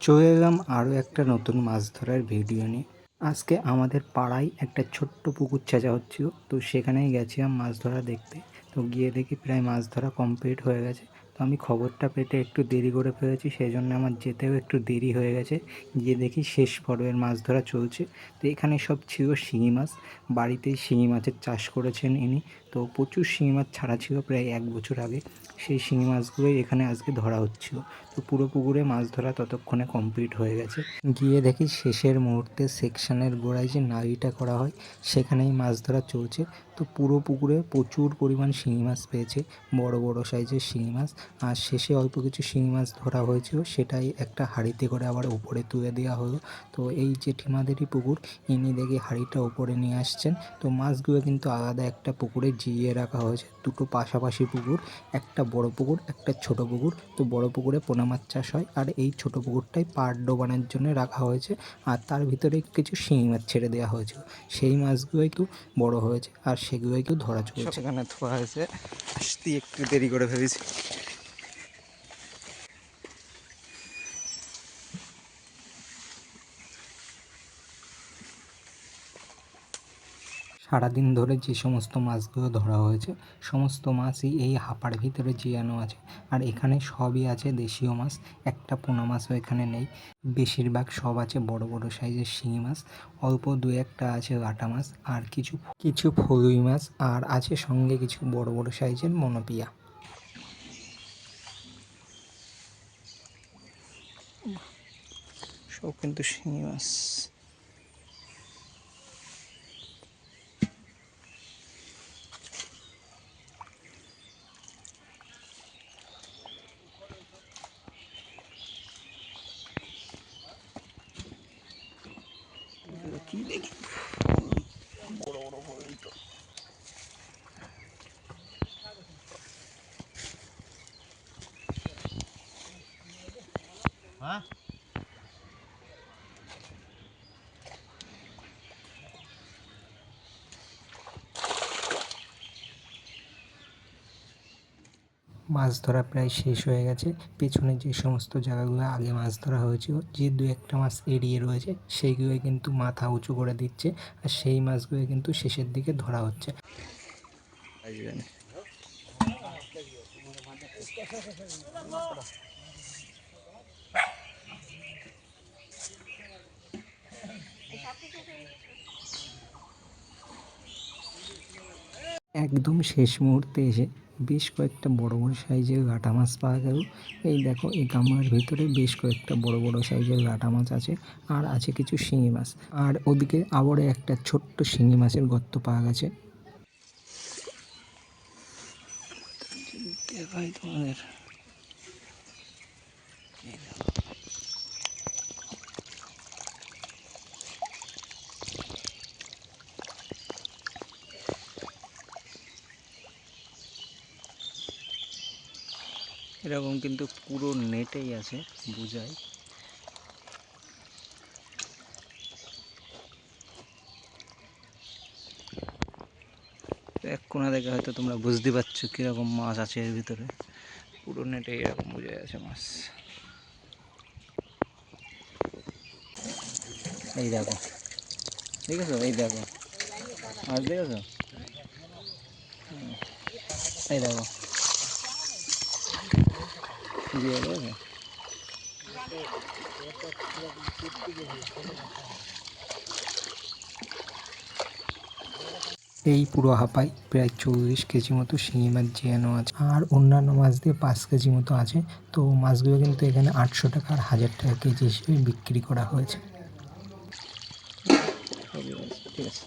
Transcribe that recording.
চলে এলাম আরও একটা নতুন মাছ ধরার ভিডিও নিয়ে। আজকে আমাদের পাড়ায় একটা ছোট্ট পুকুর চাচা হচ্ছিল, তো সেখানেই গেছিলাম মাছ ধরা দেখতে। তো গিয়ে দেখি প্রায় মাছ ধরা কমপ্লিট হয়ে গেছে। তো আমি খবরটা পেতে একটু দেরি করে ফেলেছি সেই জন্য আমার যেতেও একটু দেরি হয়ে গেছে। গিয়ে দেখি শেষ পর্বের মাছ ধরা চলছে। তো এখানে সব ছিল শিঙি মাছ। বাড়িতেই শিঙি মাছের চাষ করেছেন ইনি। তো প্রচুর শিঙি মাছ ছাড়া ছিল প্রায় এক বছর আগে। সেই শিঙি মাছগুলোই এখানে আজকে ধরা হচ্ছিল। তো পুরো পুকুরে মাছ ধরা ততক্ষণে কমপ্লিট হয়ে গেছে। গিয়ে দেখি শেষের মুহূর্তে সেকশনের গোড়ায় যে নাড়িটা করা হয়, সেখানেই মাছ ধরা চলছে। তো পুরো পুকুরে প্রচুর পরিমাণ শিঙি মাছ পেয়েছে, বড় বড় সাইজের শিঙি মাছ। আর শেষে অল্প কিছু শিঙি মাছ ধরা হয়েছিল, সেটাই একটা হাঁড়িতে করে আবার উপরে তুলে দেওয়া হলো। তো এই জেঠিমাদেরই পুকুর, ইনি দেখি হাঁড়িটা উপরে নিয়ে আসছেন। তো মাছগুলো কিন্তু আলাদা একটা পুকুরে জিইয়ে রাখা হয়েছে। দুটো পাশাপাশি পুকুর, একটা বড় পুকুর, একটা ছোট পুকুর। তো বড় পুকুরে পোনা মাছ চাষ হয়, আর এই ছোট পুকুরটাই পাট ডোবানোর জন্য রাখা হয়েছে, আর তার ভিতরে কিছু শিঙি মাছ ছেড়ে দেওয়া হয়েছিল। সেই মাছগুলোই কেউ বড় হয়েছে, আর সেগুলোই কেউ ধরা চলেছে। সেখানে ধোয়া হয়েছে। আসতে একটু দেরি করে ফেলেছি সারাদিন ধরে যে সমস্ত মাছগুলো ধরা হয়েছে, সমস্ত মাছই এই হাপার ভিতরে জিয়ানো আছে। আর এখানে সবই আছে দেশীয় মাছ, একটা পোনা মাছও এখানে নেই। বেশিরভাগ সব আছে বড় বড় সাইজের শিঙি মাছ, অল্প দু একটা আছে লাটা মাছ, আর কিছু কিছু ফলুই মাছ, আর আছে সঙ্গে কিছু বড় বড় সাইজের মনোপিয়া। সব কিন্তু শিঙি মাছ। tiene que... Bueno, bueno, bonito. ¿Ah? মাছ ধরা প্রায় শেষ হয়ে গেছে। পেছনে যে সমস্ত জায়গাগুলো আগে মাছ ধরা হয়েছিল, যে দু একটা মাছ এড়িয়ে রয়েছে, সেইগুলোই কিন্তু মাথা উঁচু করে দিচ্ছে আর সেই মাছগুলো কিন্তু শেষের দিকে ধরা হচ্ছে। একদম শেষ মুহূর্তে এসে বেশ কয়েকটা বড় বড় সাইজের গাটা মাছ পাওয়া গেল। এই দেখো, এই গামলার ভিতরে বেশ কয়েকটা বড় বড় সাইজের গাটা মাছ আছে আর আছে কিছু শিঙি মাছ। আর ওদিকে আবারও একটা ছোট্ট শিঙি মাছের গর্ত পাওয়া গেছে। তোমাদের এরকম কিন্তু পুরো নেটেই আছে, বুঝাই। এক কোনা দেখে হয়তো তোমরা বুঝতে পারছ কীরকম মাছ আছে এর ভিতরে। পুরো নেটে এরকম বোঝা আছে মাছ। এই দেখো। ঠিক আছে এই দেখো। মাছ দেখেছ। এই দেখো। দিয়ে দেবে এই পুরো হাঁপায় প্রায় চল্লিশ কেজি মতো শিঙি মাছ জিয়ানো আছে আর অন্যান্য মাছ দিয়ে পাঁচ কেজি মতো আছে। তো মাছগুলো কিন্তু এখানে আটশো টাকা আর হাজার টাকা কেজি হিসেবে বিক্রি করা হয়েছে। ঠিক আছে।